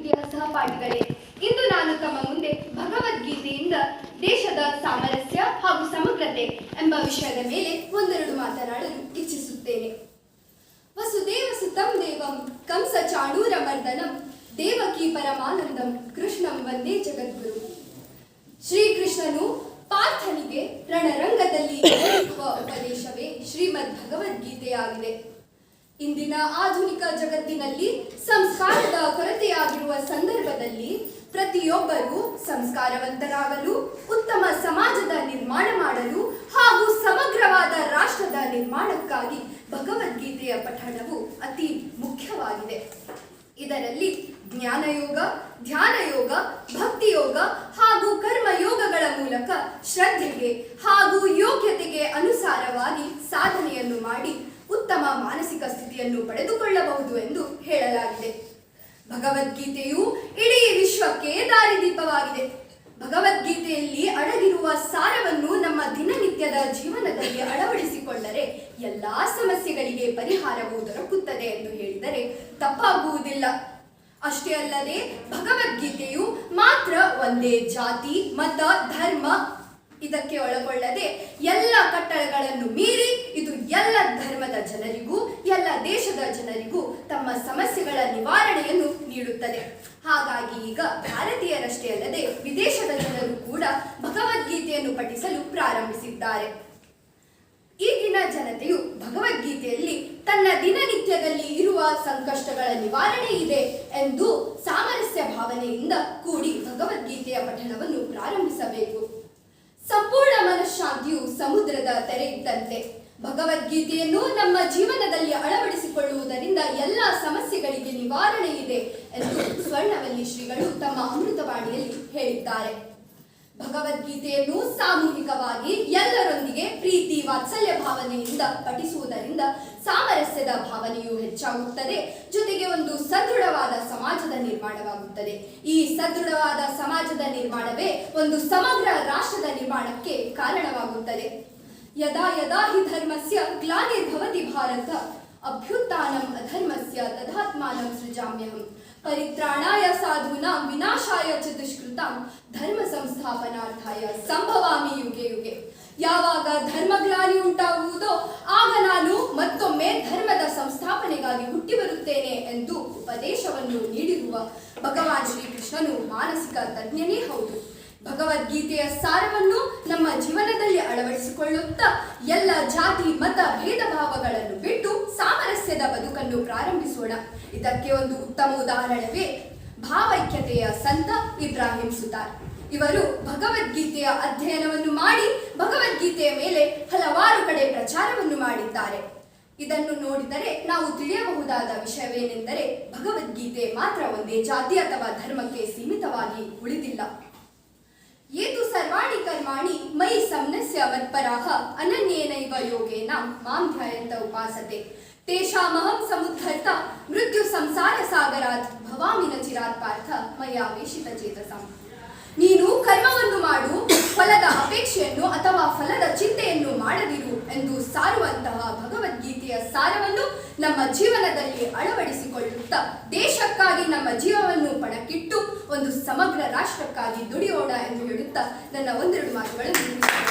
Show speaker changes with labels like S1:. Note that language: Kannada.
S1: ಪ್ರೀತಿಯ ಸಹಪಾಠಿಗಳೇ, ಇಂದು ನಾನು ತಮ್ಮ ಮುಂದೆ ಭಗವದ್ಗೀತೆಯಿಂದ ದೇಶದ ಸಾಮರಸ್ಯ ಹಾಗೂ ಸಮಗ್ರತೆ ಎಂಬ ವಿಷಯದ ಮೇಲೆ ಒಂದೆರಡು ಮಾತನಾಡಲು ಇಚ್ಛಿಸುತ್ತೇನೆ. ವಸುದೇವ ಸುತಂ ದೇವಂ, ಕಂಸ ಚಾಣೂರ ಮರ್ದನಂ ದೇವಕಿ ಪರಮಾನಂದಂ, ಕೃಷ್ಣಂ ವಂದೇ ಜಗದ್ಗುರು. ಶ್ರೀಕೃಷ್ಣನು ಪಾರ್ಥನಿಗೆ ರಣರಂಗದಲ್ಲಿ ಉಪದೇಶವೇ ಶ್ರೀಮದ್ ಭಗವದ್ಗೀತೆಯಾಗಿದೆ ಇಂದಿನ ಆಧುನಿಕ ಜಗತ್ತಿನಲ್ಲಿ ಪ್ರತಿಯೊಬ್ಬರೂ ಸಂಸ್ಕಾರವಂತರಾಗಲು, ಉತ್ತಮ ಸಮಾಜದ ನಿರ್ಮಾಣ ಮಾಡಲು ಹಾಗೂ ಸಮಗ್ರವಾದ ರಾಷ್ಟ್ರದ ನಿರ್ಮಾಣಕ್ಕಾಗಿ ಭಗವದ್ಗೀತೆಯ ಪಠಣವು ಅತಿ ಮುಖ್ಯವಾಗಿದೆ. ಇದರಲ್ಲಿ ಜ್ಞಾನಯೋಗ, ಧ್ಯಾನಯೋಗ, ಭಕ್ತಿಯೋಗ ಹಾಗೂ ಕರ್ಮಯೋಗಗಳ ಮೂಲಕ ಶ್ರದ್ಧೆಗೆ ಹಾಗೂ ಯೋಗ್ಯತೆಗೆ ಅನುಸಾರವಾಗಿ ಸಾಧನೆಯನ್ನು ಮಾಡಿ ಉತ್ತಮ ಮಾನಸಿಕ ಸ್ಥಿತಿಯನ್ನು ಪಡೆದುಕೊಳ್ಳಬಹುದು ಎಂದು ಹೇಳಲಾಗಿದೆ. ಭಗವದ್ಗೀತೆಯು ಇಡೀ ವಿಶ್ವಕ್ಕೆ ದಾರಿದೀಪವಾಗಿದೆ. ಭಗವದ್ಗೀತೆಯಲ್ಲಿ ಅಡಗಿರುವ ಸಾರವನ್ನು ನಮ್ಮ ದಿನನಿತ್ಯದ ಜೀವನದಲ್ಲಿ ಅಳವಡಿಸಿಕೊಂಡರೆ ಎಲ್ಲಾ ಸಮಸ್ಯೆಗಳಿಗೆ ಪರಿಹಾರವು ದೊರಕುತ್ತದೆ ಎಂದು ಹೇಳಿದರೆ ತಪ್ಪಾಗುವುದಿಲ್ಲ. ಅಷ್ಟೇ ಅಲ್ಲದೆ ಭಗವದ್ಗೀತೆಯು ಮಾತ್ರ ಒಂದೇ ಜಾತಿ, ಮತ, ಧರ್ಮ ಇದಕ್ಕೆ ಒಳಗೊಳ್ಳದೆ ಎಲ್ಲ ಕಟ್ಟಳೆಗಳನ್ನು ಮೀರಿ ಇದು ಎಲ್ಲ ಧರ್ಮದ ಜನರಿಗೂ, ಎಲ್ಲ ದೇಶದ ಜನರಿಗೂ ತಮ್ಮ ಸಮಸ್ಯೆಗಳ ನಿವಾರಣೆಯನ್ನು ನೀಡುತ್ತದೆ. ಹಾಗಾಗಿ ಈಗ ಭಾರತೀಯರಷ್ಟೇ ಅಲ್ಲದೆ ವಿದೇಶದ ಜನರು ಕೂಡ ಭಗವದ್ಗೀತೆಯನ್ನು ಪಠಿಸಲು ಪ್ರಾರಂಭಿಸಿದ್ದಾರೆ. ಈಗಿನ ಜನತೆಯು ಭಗವದ್ಗೀತೆಯಲ್ಲಿ ತನ್ನ ದಿನನಿತ್ಯದಲ್ಲಿ ಇರುವ ಸಂಕಷ್ಟಗಳ ನಿವಾರಣೆ ಇದೆ ಎಂದು ಸಾಮರಸ್ಯ ಭಾವನೆಯಿಂದ ಕೂಡಿ ಭಗವದ್ಗೀತೆಯ ಪಠಣವನ್ನು ಪ್ರಾರಂಭಿಸಬೇಕು. ಸಮುದ್ರದ ತೆರೆಯಿದ್ದಂತೆ ಭಗವದ್ಗೀತೆಯನ್ನು ನಮ್ಮ ಜೀವನದಲ್ಲಿ ಅಳವಡಿಸಿಕೊಳ್ಳುವುದರಿಂದ ಎಲ್ಲ ಸಮಸ್ಯೆಗಳಿಗೆ ನಿವಾರಣೆ ಇದೆ ಎಂದು ಸ್ವರ್ಣವಲ್ಲಿ ಶ್ರೀಗಳು ತಮ್ಮ ಅಮೃತವಾಣಿಯಲ್ಲಿ ಹೇಳಿದ್ದಾರೆ. ಭಗವದ್ಗೀತೆಯನ್ನು ಸಾಮೂಹಿಕವಾಗಿ ಎಲ್ಲರೊಂದಿಗೆ ಪ್ರೀತಿ, ವಾತ್ಸಲ್ಯ ಭಾವನೆಯಿಂದ ಪಠಿಸುವುದರಿಂದ ಸಾಮರಸ್ಯದ ಭಾವನೆಯು ಹೆಚ್ಚಾಗುತ್ತದೆ. ಜೊತೆಗೆ ಒಂದು ಸದೃಢವಾದ ಸಮಾಜದ ನಿರ್ಮಾಣವಾಗುತ್ತದೆ. ಈ ಸದೃಢವಾದ ಸಮಾಜದ ನಿರ್ಮಾಣವೇ ಒಂದು ಸಮಗ್ರ ರಾಷ್ಟ್ರದ ನಿರ್ಮಾಣಕ್ಕೆ ಕಾರಣವಾಗುತ್ತದೆ. ಯದಾ ಯದಾ ಹಿ ಧರ್ಮಸ್ಯ ಗ್ಲಾನಿರ್ಭವತಿ ಭಾರತ, ಅಭ್ಯುತ್ಥಾನಂ ಅಧರ್ಮಸ್ಯ ತದಾತ್ಮಾನಂ ಸೃಜಾಮ್ಯಹಂ, ಪರಿತ್ರಾಣಾಯ ಸಾಧೂನಾಂ ವಿನಾಶಾಯ ಚ ದುಷ್ಕೃತಾಂ ಧರ್ಮ ಸಂಸ್ಥಾಪನಾರ್ಥಾಯ ಸಂಭವಾಮಿ ಯುಗೆ ಯುಗೆ. ಯಾವಾಗ ಧರ್ಮಗ್ಲಾನಿ ಉಂಟಾಗುವುದೋ ಆಗ ನಾನು ಮತ್ತೊಮ್ಮೆ ಧರ್ಮದ ಸಂಸ್ಥಾಪನೆಗಾಗಿ ಹುಟ್ಟಿ ಬರುತ್ತೇನೆ ಎಂದು ಉಪದೇಶವನ್ನು ನೀಡಿರುವ ಭಗವಾನ್ ಶ್ರೀಕೃಷ್ಣನು ಮಾನಸಿಕ ತಜ್ಞನೇ ಹೌದು. ಭಗವದ್ಗೀತೆಯ ಸಾರವನ್ನು ನಮ್ಮ ಜೀವನದಲ್ಲಿ ಅಳವಡಿಸಿಕೊಳ್ಳುತ್ತಾ ಎಲ್ಲ ಜಾತಿ, ಮತ, ಭೇದ ಭಾವಗಳನ್ನು ಬಿಟ್ಟು ಸಾಮರಸ್ಯದ ಬದುಕನ್ನು ಪ್ರಾರಂಭಿಸೋಣ. ಇದಕ್ಕೆ ಒಂದು ಉತ್ತಮ ಉದಾಹರಣವೇ ಭಾವೈಕ್ಯತೆಯ ಸಂತ ಇಬ್ರಾಹಿಂ ಸುತಾರ್. ಇವರು ಭಗವದ್ಗೀತೆಯ ಅಧ್ಯಯನವನ್ನು ಮಾಡಿ ಭಗವದ್ಗೀತೆಯ ಮೇಲೆ ಹಲವಾರು ಕಡೆ ಪ್ರಚಾರವನ್ನು ಮಾಡಿದ್ದಾರೆ. ಇದನ್ನು ನೋಡಿದರೆ ನಾವು ತಿಳಿಯಬಹುದಾದ ವಿಷಯವೇನೆಂದರೆ ಭಗವದ್ಗೀತೆ ಮಾತ್ರ ಒಂದೇ ಜಾತಿ ಅಥವಾ ಧರ್ಮಕ್ಕೆ ಸೀಮಿತವಾಗಿ ಉಳಿದಿಲ್ಲ. ಕರ್ಮಾಣಿ ಮೈ ಸಮ್ನಸ್ಯ ಅವತ್ಪರಾಹ ಅನನ್ಯೇನೈವ ಯೋಗೇನ, ಮಾಂ ಧ್ಯಾಯಂತ ಉಪಾಸತೆ. ತೇಷಾಮಹಂ ಸಮುದ್ಧರ್ತ ಮೃತ್ಯು ಸಂಸಾರ ಸಾಗರಾತ್, ಭವಾಮಿನ ಚಿರಾತ್ ಪಾರ್ಥ, ಮಯಾವೇಶಿತ ಚೇತಸಂ. ನೀನು ಕರ್ಮವನ್ನು ಮಾಡು, ಫಲದ ಅಪೇಕ್ಷೆಯನ್ನು ಅಥವಾ ಫಲದ ಚಿಂತೆಯನ್ನು ಮಾಡದಿರು ಎಂದು ಸಾರುವಂತಹ ಭಗವದ್ಗೀತೆಯ ಸಾರವನ್ನು ನಮ್ಮ ಜೀವನದಲ್ಲಿ ಅಳವಡಿಸಿಕೊಳ್ಳುತ್ತಾ ದೇಶಕ್ಕಾಗಿ ನಮ್ಮ ಜೀವವನ್ನು ಪಣಕ್ಕಿಟ್ಟು ಒಂದು ಸಮಗ್ರ ರಾಷ್ಟ್ರಕ್ಕಾಗಿ ದುಡಿಯೋಣ ಎಂದು ಹೇಳುತ್ತಾ ನನ್ನ ಒಂದೆರಡು ಮಾತುಗಳನ್ನು.